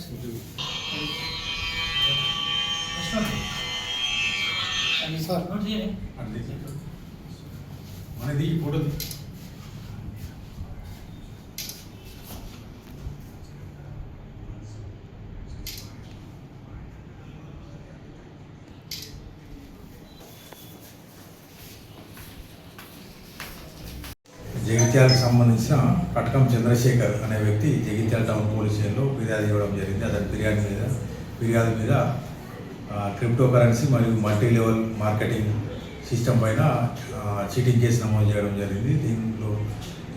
yes, you do. That's not it. And it's not here. And this is. One of the photos. జగిత్యాలకు సంబంధించిన కటకం చంద్రశేఖర్ అనే వ్యక్తి Jagtial town police స్టేషన్లో ఫిర్యాదు ఇవ్వడం జరిగింది. అతని ఫిర్యాదు మీద ఫిర్యాదు మీద క్రిప్టో కరెన్సీ మరియు మల్టీ లెవెల్ మార్కెటింగ్ సిస్టమ్ పైన చీటింగ్ కేసు నమోదు చేయడం జరిగింది. దీనిలో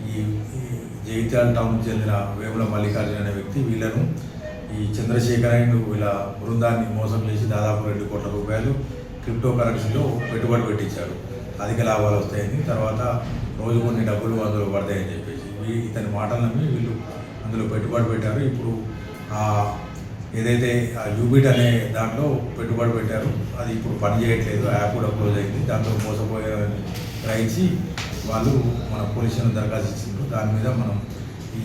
ఈ ఈ జగిత్యాల టౌన్ చెందిన వేముల మల్లికార్జున అనే వ్యక్తి వీళ్ళను ఈ చంద్రశేఖర్ అండ్ వీళ్ళ బృందాన్ని మోసం చేసి దాదాపు రెండు కోట్ల రూపాయలు క్రిప్టో కరెన్సీలో పెట్టుబడి పెట్టించాడు. అధిక లాభాలు వస్తాయని తర్వాత రోజు కొన్ని డబ్బులు అందులో పడతాయని చెప్పేసి ఇతని మాటలు నమ్మి వీళ్ళు అందులో పెట్టుబడి పెట్టారు. ఇప్పుడు ఆ ఏదైతే ఆ యూబిట్ అనే దాంట్లో పెట్టుబడి పెట్టారు అది ఇప్పుడు పని చేయట్లేదు యాప్ కూడా క్లోజ్ అయింది. దాంట్లో మోసపోయారని గ్రహించి వాళ్ళు మన పోలీసులను దరఖాస్తు ఇచ్చిండ్రు. దాని మీద మనం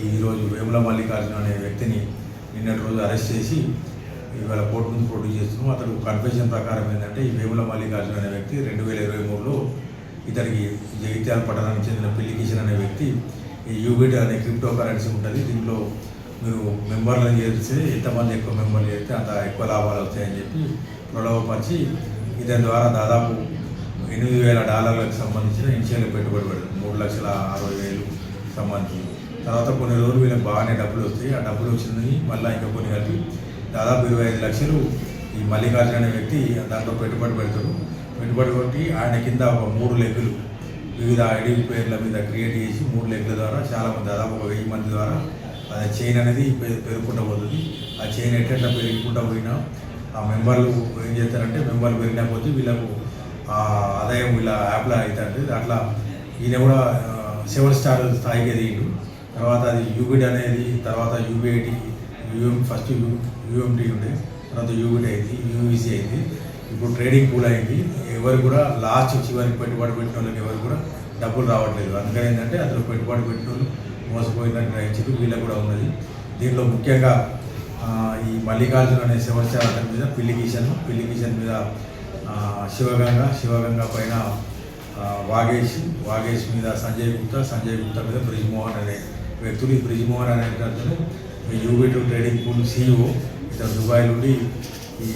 ఈరోజు వేముల మల్లికార్జున అనే వ్యక్తిని నిన్నటి రోజు అరెస్ట్ చేసి ఇవాళ కోర్టు ముందు ప్రొడ్యూస్ చేస్తున్నాం. అతడు కన్ఫెషన్ ప్రకారం ఏంటంటే ఈ వేముల మల్లికార్జున అనే వ్యక్తి రెండు వేల ఇరవై ఇతనికి జగిత్యాల పట్టణానికి చెందిన పెళ్ళి కిషన్ అనే వ్యక్తి ఈ యూబిట్ అనే క్రిప్టో కరెన్సీ ఉంటుంది. దీంట్లో మీరు మెంబర్లను చేస్తే ఎంతమంది ఎక్కువ మెంబర్లు చేస్తే అంత ఎక్కువ లాభాలు వస్తాయని చెప్పి ప్రలోభపరిచి ఇతని ద్వారా దాదాపు ఎనిమిది వేల డాలర్లకు సంబంధించిన ఇన్షియల్ పెట్టుబడి పెడతారు మూడు లక్షల అరవై వేలు సంబంధించి. తర్వాత కొన్ని రోజులు వీళ్ళకి బాగానే డబ్బులు వస్తాయి. ఆ డబ్బులు వచ్చింది మళ్ళీ ఇంకా కొన్ని కలిపి దాదాపు ఇరవై ఐదు లక్షలు ఈ మల్లికార్జున అనే వ్యక్తి దాంట్లో పెట్టుబడి పెడతాడు పెట్టుబడి కొట్టి ఆయన కింద ఒక మూడు లెగ్గులు వివిధ ఐడి పేర్ల మీద క్రియేట్ చేసి మూడు లెగ్ల ద్వారా చాలా దాదాపు ఒక వెయ్యి మంది ద్వారా ఆ చైన్ అనేది పె- పెరుగుకుంటూ పోతుంది. ఆ చైన్ ఎట్లా పెరుగుకుంటూ పోయినా ఆ మెంబర్లు ఏం చేస్తారంటే మెంబర్లు పెరిగినా పోతే వీళ్ళకు ఆ ఆదాయం వీళ్ళ యాప్లో అవుతుంది. అట్లా ఈయన కూడా సెవెన్ స్టార్ స్థాయికి ఎదిగిండు తర్వాత అది యూబిడ్ అనేది తర్వాత UBIT UM first U UMT ఉండే తర్వాత యూబిడ్ అయింది యూఈసీ అయింది. ఇప్పుడు ట్రేడింగ్ కూల్ అయింది. ఎవరు కూడా లాస్ట్ చివరికి పెట్టుబడి పెట్టిన వాళ్ళకి ఎవరు కూడా డబ్బులు రావట్లేదు. అందుకని ఏంటంటే అందులో పెట్టుబడి పెట్టిన వాళ్ళు మోసపోయిందని గ్రహించారు వీళ్ళకి కూడా ఉన్నది. దీనిలో ముఖ్యంగా ఈ మల్లికార్జున అనే శివచార అతని మీద పిల్లి కిషన్ పిల్లి కిషన్ మీద శివగంగ శివగంగ పైన వాగేష్ వాగేష్ మీద సంజయ్ గుప్తా సంజయ్ గుప్తా మీద బ్రిజ్మోహన్ అనే వ్యక్తులు. ఈ బ్రిజ్మోహన్ అనే అతను ఈ ట్రేడింగ్ పూల్ సీఈఓ ఇతను దుబాయ్ నుండి ఈ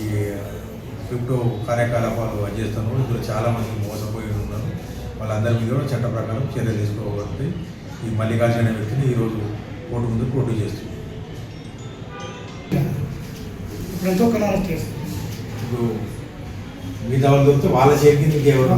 క్రిప్టో కార్యకలాపాలు చేస్తున్నారు. ఇందులో చాలామంది మోసపోయి ఉన్నారు. వాళ్ళందరి మీద కూడా చట్ట ప్రకారం చర్యలు తీసుకోబడుతుంది ఈ మల్లికార్జున అనే వ్యక్తిని ఈరోజు కోర్టు ముందు పోటీ చేస్తుంది. ఇప్పుడు మిగతా వాళ్ళు దొరికితే వాళ్ళ చేతికి ఇంకెవరు